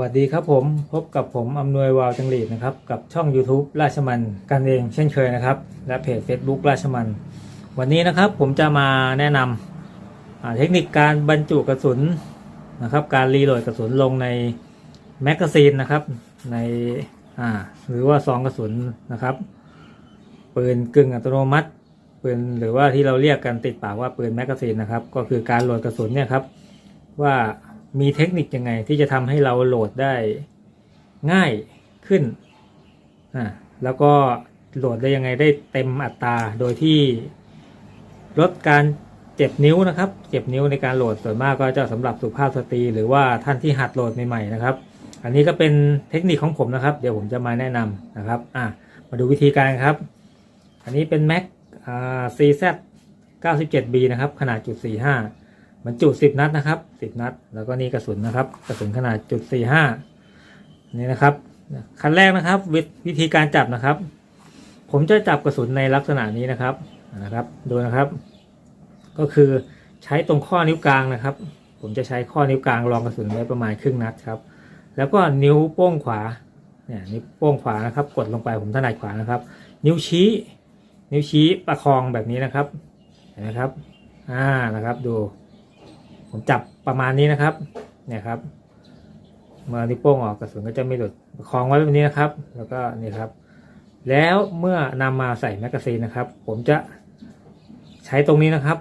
วัสดีครับผมพบกับผมอำนวยวาวจังหลีดนะครับ กับช่อง YouTube ราชมันกันเองเช่นเคยนะครับ และเพจ Facebook ราชมัน วันนี้นะครับผมจะมาแนะนำอ่าเทคนิคการบรรจุกระสุนนะครับ การรีโหลดกระสุนลงในแมกกาซีนนะครับ ในอ่าหรือว่าซองกระสุนนะครับปืนกึ่งอัตโนมัติปืนหรือว่าที่เราเรียกกันติดปากว่าปืนแมกกาซีนนะครับ ก็คือการโหลดกระสุนเนี่ยครับว่า มีเทคนิคยังไงที่จะทำให้เราโหลดได้ง่ายขึ้นอ่าแล้วก็โหลดได้ยังไงได้เต็มอัตราโดยที่ลดการเจ็บนิ้วนะครับ เจ็บนิ้วในการโหลดส่วนมากก็จะสำหรับสุภาพสตรีหรือว่าท่านที่หัดโหลดใหม่ๆนะครับ อันนี้ก็เป็นเทคนิคของผมนะครับ เดี๋ยวผมจะมาแนะนำนะครับ อะมาดูวิธีการครับ อันนี้เป็น Mac อ่า CZ 97B นะครับ ขนาดจุด45 บรรจุ10นัดนะครับ10นัด แล้วก็นี่กระสุนนะครับ กระสุนขนาดจุด45นี่นะครับขั้นแรกนะครับววิธีการจับนะครับ ผมจะจับกระสุนในลักษณะนี้นะครับนะครับดูนะครับ ก็คือใช้ตรงข้อนิ้วกลางนะครับ ผมจะใช้ข้อนิ้วกลางรองกระสุนไว้ประมาณครึ่งนัดครับ แล้วก็นิ้วโป้งขวาเนี่ยนิ้วโป้งขวานะครับ กดลงไปผมถนัดขวานะครับ นิ้วชี้ นิ้วชี้ประคองแบบนี้นะครับเห็นไหมครับอ่านะครับดู ผมจับประมาณนี้นะครับ เนี่ยครับ เมื่อนิ้วโป้งออกกระสุนก็จะไม่หลุดประคองไว้แบบนี้นะครับ แล้วก็นี่ครับ แล้วเมื่อนำมาใส่แมกกาซีนนะครับ ผมจะใช้ตรงนี้นะครับ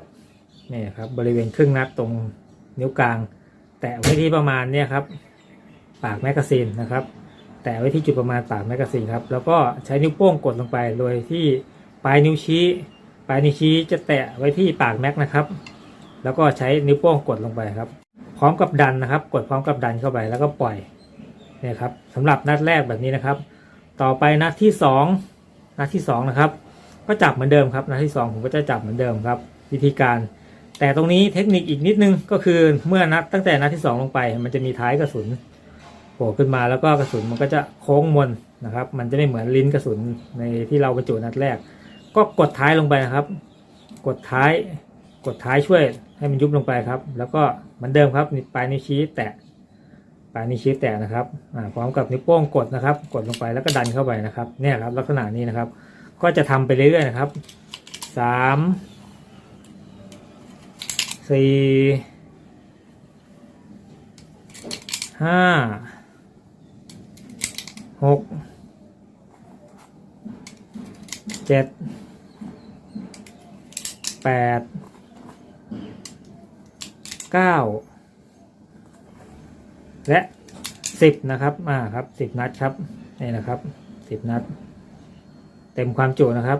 นี่ครับ บริเวณครึ่งนัดตรงนิ้วกลาง แตะไว้ที่ประมาณเนี่ยครับ ปากแมกกาซีนนะครับ แตะไว้ที่จุดประมาณปากแมกกาซีนครับ แล้วก็ใช้นิ้วโป้งกดลงไปโดยที่ปลายนิ้วชี้ ปลายนิ้วชี้จะแตะไว้ที่ปากแม็กนะครับ แล้วก็ใช้นิ้วโป้งกดลงไปครับ พร้อมกับดันนะครับ กดพร้อมกับดันเข้าไปแล้วก็ปล่อยเนี่ยครับสำหรับนัดแรกแบบนี้นะครับ ต่อไปนัดที่สองนัดที่สองนะครับ ก็จับเหมือนเดิมครับนัดที่สองผมก็จะจับเหมือนเดิมครับ วิธีการ แต่ตรงนี้เทคนิคอีกนิดนึงก็คือเมื่อนัดตั้งแต่นัดที่สองลงไป มันจะมีท้ายกระสุนโผล่ขึ้นมาแล้วก็กระสุนมันก็จะโค้งมนนะครับ มันจะไม่เหมือนลิ้นกระสุนในที่เราบรรจุนัดแรก ก็กดท้ายลงไปนะครับ กดท้ายกดท้ายช่วย ให้มันยุบลงไปครับ แล้วก็เหมือนเดิมครับปลายนิ้วชี้แตะปลายนิ้วชี้แตะนะครับพร้อมกับนิ้วโป้งกดนะครับ กดลงไปแล้วก็ดันเข้าไปนะครับ เนี่ยครับ ลักษณะนี้นะครับ ก็จะทำไปเรื่อยๆนะครับสามสี่ห้าหกเจ็ดแปด เก้าและสิบนะครับอ่าครับสิบนัดครับนี่นะครับสิบนัด เต็มความจุนะครับ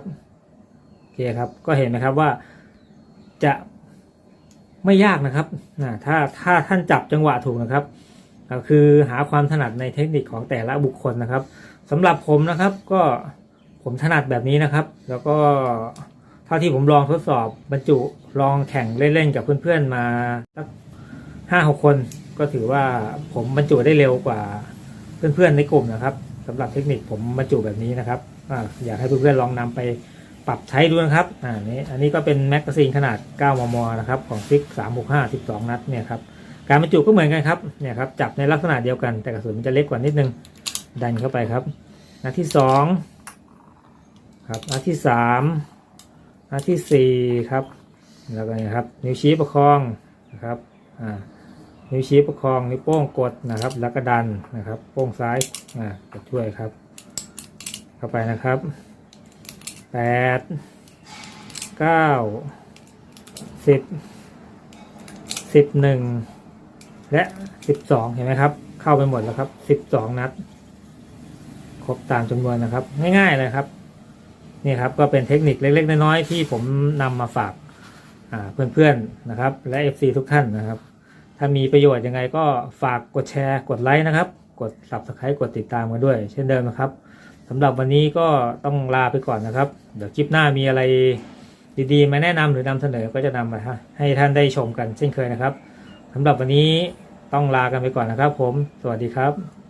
โอเคครับ ก็เห็นไหมครับว่าจะไม่ยากนะครับอ่าถ้าถ้าท่านจับจังหวะถูกนะครับ ก็คือหาความถนัดในเทคนิคของแต่ละบุคคลนะครับสำหรับผมนะครับก็ผมถนัดแบบนี้นะครับ แล้วก็ ท่าที่ผมลองทดสอบบรรจุลองแข่งเล่นๆกับเพื่อนๆมาสักห้าหกคน ก็ถือว่าผมบรรจุได้เร็วกว่าเพื่อนๆในกลุ่มนะครับ สำหรับเทคนิคผมบรรจุแบบนี้นะครับออยากให้เพื่อนๆลองนำไปปรับใช้ดูนะครับอ่านี้อันนี้ก็เป็นแม็กกาซีนขนาด 9 มม นะครับ ของซิก365 12 นัดเนี่ยครับการบรรจุก็เหมือนกันครับเนี่ยครับจับในลักษณะเดียวกัน แต่กระสุนมันจะเล็กกว่านิดนึงดันเข้าไปครับนัดที่2ครับนัดที่3 อันที่สี่ครับ แล้วก็นะครับ นิ้วชี้ประคองนะครับอ่านิ้วชี้ประคองนิ้วโป้งกดนะครับ แล้วก็ดันนะครับ โป้งซ้ายอ่าจะช่วยครับ เข้าไปนะครับแปดเก้าสิบสิบหนึ่งและสิบสองเห็นไหมครับ เข้าไปหมดแล้วครับสิบสองนัด ครบตามจำนวนนะครับ ง่ายๆเลยครับ นี่ครับก็เป็นเทคนิคเล็ก ๆ น้อยๆที่ผมนำมาฝากเพื่อนๆนะครับ และ FC ทุกท่านนะครับ ถ้ามีประโยชน์ยังไงก็ฝากกดแชร์กดไลค์นะครับ กด subscribe กดติดตามกันด้วย เช่นเดิมนะครับสำหรับวันนี้ก็ต้องลาไปก่อนนะครับ เดี๋ยวคลิปหน้ามีอะไรดีๆ มาแนะนำหรือนำเสนอก็จะนำมาให้ท่านได้ชมกันเช่นเคยนะครับสำหรับวันนี้ต้องลากันไปก่อนนะครับ ผม สวัสดีครับ